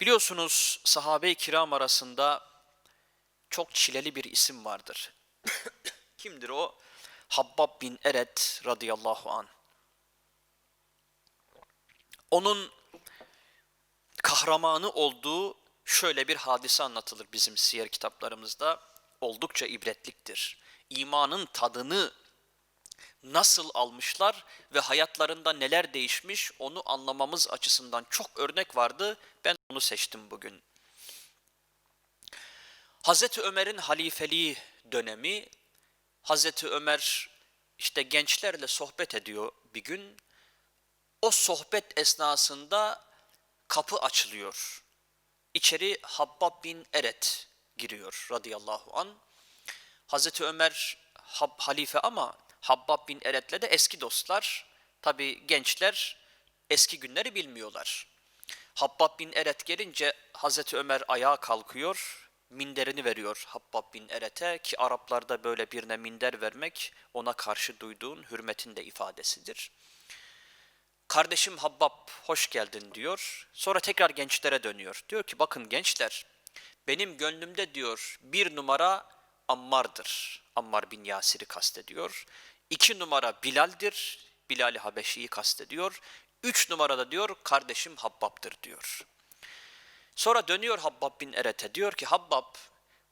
Biliyorsunuz sahabe-i kiram arasında çok çileli bir isim vardır. Kimdir o? Habbab bin Eret radıyallahu an. Onun kahramanı olduğu şöyle bir hadise anlatılır bizim siyer kitaplarımızda. Oldukça ibretliktir. İmanın tadını nasıl almışlar ve hayatlarında neler değişmiş onu anlamamız açısından çok örnek vardı. Ben onu seçtim bugün. Hazreti Ömer'in halifeliği dönemi, Hazreti Ömer işte gençlerle sohbet ediyor bir gün. O sohbet esnasında kapı açılıyor. İçeri Habbab bin Eret giriyor radıyallahu an. Hazreti Ömer halife ama Habbab bin Eret'le de eski dostlar. Tabi gençler eski günleri bilmiyorlar. Habbab bin Eret gelince Hazreti Ömer ayağa kalkıyor, minderini veriyor Habbab bin Eret'e ki Araplarda böyle birine minder vermek ona karşı duyduğun hürmetin de ifadesidir. Kardeşim Habbab hoş geldin diyor. Sonra tekrar gençlere dönüyor. Diyor ki bakın gençler benim gönlümde diyor bir numara Ammar'dır. Ammar bin Yasir'i kastediyor. İki numara Bilal'dir. Bilal-i Habeşi'yi kastediyor. Üç numarada diyor kardeşim Habbab'dır diyor. Sonra dönüyor Habbab bin Eret'e diyor ki Habbab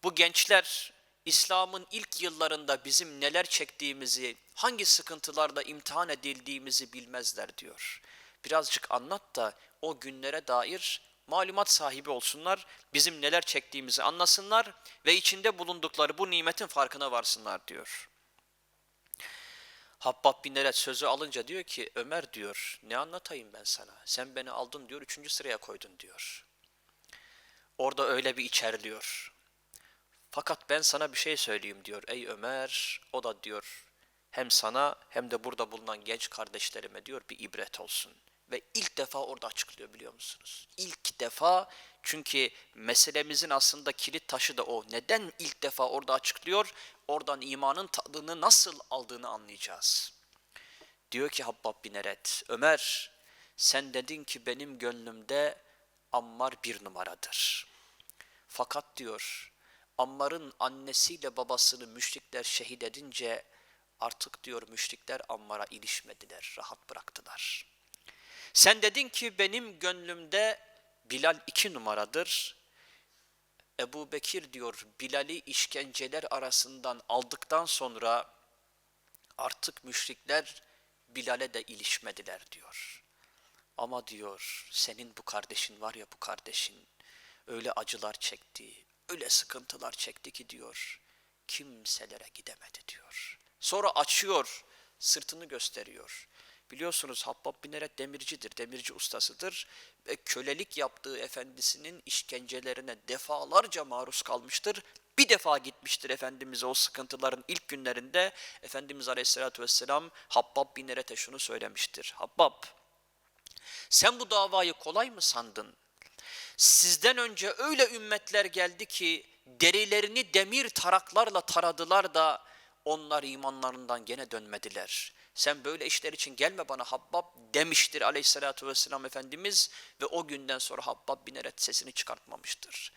bu gençler İslam'ın ilk yıllarında bizim neler çektiğimizi, hangi sıkıntılarla imtihan edildiğimizi bilmezler diyor. Birazcık anlat da o günlere dair malumat sahibi olsunlar, bizim neler çektiğimizi anlasınlar ve içinde bulundukları bu nimetin farkına varsınlar diyor. Habbab bin Eret sözü alınca diyor ki Ömer diyor ne anlatayım ben sana sen beni aldın diyor üçüncü sıraya koydun diyor. Orada öyle bir içerliyor. Fakat ben sana bir şey söyleyeyim diyor. Ey Ömer o da diyor hem sana hem de burada bulunan genç kardeşlerime diyor bir ibret olsun. Ve ilk defa orada açıklıyor biliyor musunuz? İlk defa çünkü meselemizin aslında kilit taşı da o. Neden ilk defa orada açıklıyor? Oradan imanın tadını nasıl aldığını anlayacağız. Diyor ki Habbab bin Eret, Ömer sen dedin ki benim gönlümde Ammar bir numaradır. Fakat diyor Ammar'ın annesiyle babasını müşrikler şehit edince artık diyor müşrikler Ammar'a ilişmediler, rahat bıraktılar. Sen dedin ki benim gönlümde Bilal iki numaradır. Ebu Bekir diyor Bilal'i işkenceler arasından aldıktan sonra artık müşrikler Bilal'e de ilişmediler diyor. Ama diyor senin bu kardeşin var ya bu kardeşin öyle acılar çekti, öyle sıkıntılar çekti ki diyor kimselere gidemedi diyor. Sonra açıyor, sırtını gösteriyor. Biliyorsunuz Habbab bin Eret demircidir, demirci ustasıdır ve kölelik yaptığı efendisinin işkencelerine defalarca maruz kalmıştır. Bir defa gitmiştir Efendimiz'e o sıkıntıların ilk günlerinde Efendimiz Aleyhisselatü Vesselam Habbab bin Eret'e şunu söylemiştir. Habbab sen bu davayı kolay mı sandın? Sizden önce öyle ümmetler geldi ki derilerini demir taraklarla taradılar da onlar imanlarından gene dönmediler. Sen böyle işler için gelme bana Habbab demiştir aleyhissalatü vesselam Efendimiz ve o günden sonra Habbab bin Eret sesini çıkartmamıştır.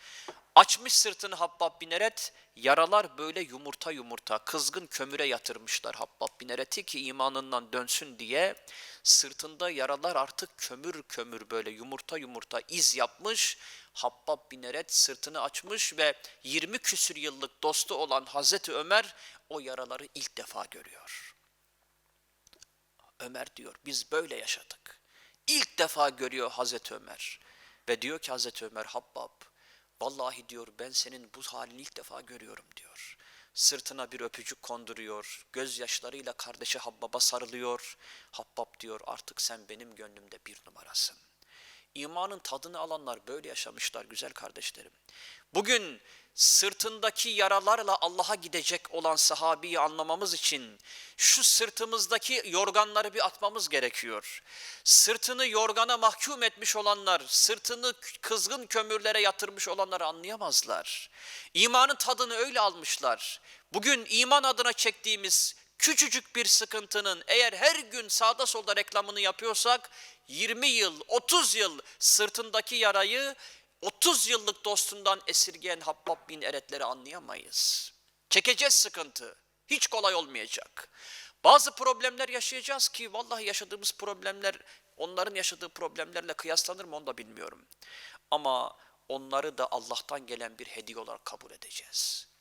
Açmış sırtını Habbab bin Eret, yaralar böyle yumurta yumurta kızgın kömüre yatırmışlar Habbab bin Eret'i ki imanından dönsün diye. Sırtında yaralar artık kömür kömür böyle yumurta yumurta iz yapmış. Habbab bin Eret sırtını açmış ve 20 küsür yıllık dostu olan Hazreti Ömer o yaraları ilk defa görüyor. Ömer diyor biz böyle yaşadık. İlk defa görüyor Hazreti Ömer ve diyor ki Hazreti Ömer Habbab vallahi diyor ben senin bu halini ilk defa görüyorum diyor. Sırtına bir öpücük konduruyor, gözyaşlarıyla kardeşi Habbab'a sarılıyor. Habbab diyor artık sen benim gönlümde bir numarasın. İmanın tadını alanlar böyle yaşamışlar güzel kardeşlerim. Bugün sırtındaki yaralarla Allah'a gidecek olan sahabiyi anlamamız için şu sırtımızdaki yorganları bir atmamız gerekiyor. Sırtını yorgana mahkum etmiş olanlar, sırtını kızgın kömürlere yatırmış olanları anlayamazlar. İmanın tadını öyle almışlar. Bugün iman adına çektiğimiz küçücük bir sıkıntının eğer her gün sağda solda reklamını yapıyorsak 20 yıl, 30 yıl sırtındaki yarayı 30 yıllık dostundan esirgeyen Habbab bin Eretleri anlayamayız. Çekeceğiz sıkıntı. Hiç kolay olmayacak. Bazı problemler yaşayacağız ki vallahi yaşadığımız problemler onların yaşadığı problemlerle kıyaslanır mı onu da bilmiyorum. Ama onları da Allah'tan gelen bir hediye olarak kabul edeceğiz.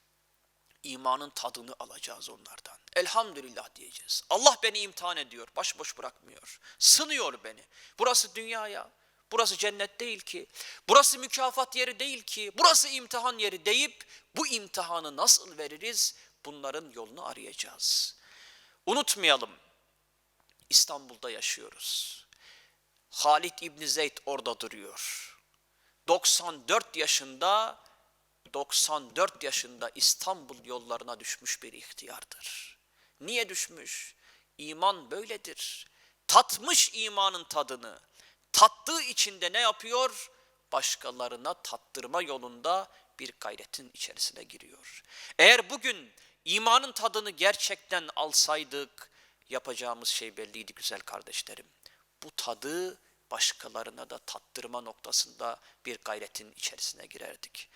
İmanın tadını alacağız onlardan. Elhamdülillah diyeceğiz. Allah beni imtihan ediyor, başboş bırakmıyor. Sınıyor beni. Burası dünyaya, burası cennet değil ki. Burası mükafat yeri değil ki. Burası imtihan yeri deyip bu imtihanı nasıl veririz? Bunların yolunu arayacağız. Unutmayalım. İstanbul'da yaşıyoruz. Halid İbni Zeyd orada duruyor. 94 yaşında 94 yaşında İstanbul yollarına düşmüş bir ihtiyardır. Niye düşmüş? İman böyledir. Tatmış imanın tadını. Tattığı içinde ne yapıyor? Başkalarına tattırma yolunda bir gayretin içerisine giriyor. Eğer bugün imanın tadını gerçekten alsaydık yapacağımız şey belliydi güzel kardeşlerim. Bu tadı başkalarına da tattırma noktasında bir gayretin içerisine girerdik.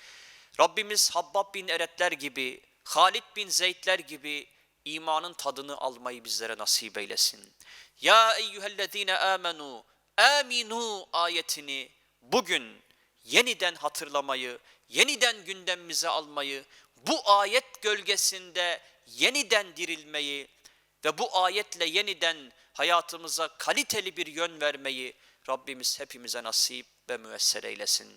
Rabbimiz Habbab bin Eretler gibi, Halid bin Zeydler gibi imanın tadını almayı bizlere nasip eylesin. Ya eyyühellezine amenu, aminu ayetini bugün yeniden hatırlamayı, yeniden gündemimize almayı, bu ayet gölgesinde yeniden dirilmeyi ve bu ayetle yeniden hayatımıza kaliteli bir yön vermeyi Rabbimiz hepimize nasip ve müessere eylesin.